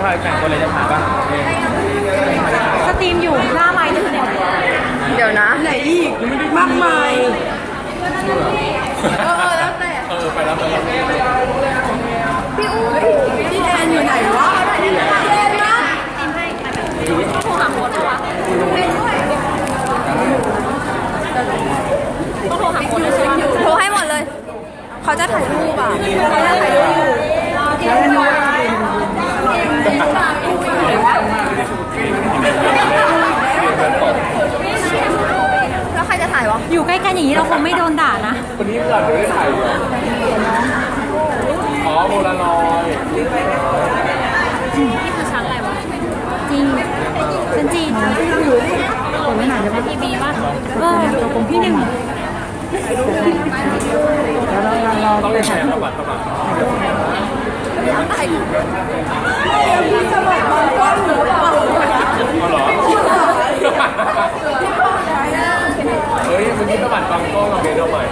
จะถ่ายแต่งคนเลยจะถ่ายป่ะสตรีมอยู่หน้าไม้นี่คือไหนเดี๋ยวนะไหนอีกมากมายเออแล้วแต่เออไปแล้วไปแล้วพี่แอนอยู่ไหนวะพี่แอนนะโทรหาโค้ดวะต้องโทรหาโค้ดเลยใช่ไหมโทรให้หมดเลย เขาจะถ่ายรูปอะเขาจะถ่ายรูปอยู่แล้วใครจะถ่ายวะ อยู่ใกันอย่างนี้เราคงไม่โดนด่านะคนนี้เมื่อไหร่จะได้ถ่ายอยู่อ๋อโบราณอยนี่คือชั้นอะไรวะจริงชั้นจีนผมไม่หนาจะเป็นทีบีป่ะเออผมพี่หนึ่งต้องได้ถ่ายประวัติประวัติพี่สมัยบอลกล้องหนู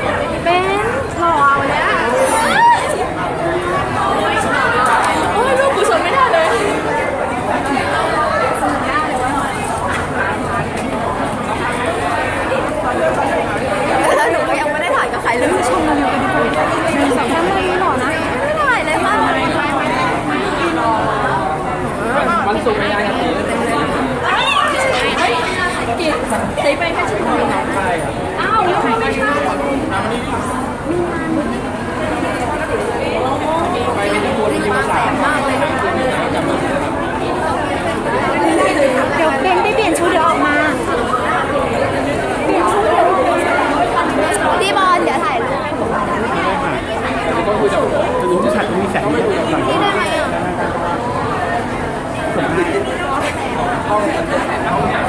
เปลี่ยนชุดก่อนเป็นหล่อเอาแล้วโอ้ยลูกกูชนไม่ได้เลยแล้วหนูก็ยังไม่ได้ถ่ายกับใครเลยชมหนึ่งสองสามไม่หล่อนะไม่ถ่ายเลยมากวันศุกร์ไม่ได้ครับพี่กิใช้ไปแค่ชั่วโมงใช่ครับอ้าวแล้วใครไม่ใช่ เดี๋ยวเบนไปเปลี่ยนชุดเดี๋ยวออกมา พี่บอลเดี๋ยวถ่ายรูปก็คือจะรู้ผู้ชายมีแสงไม่ดูแบบนี้มอ่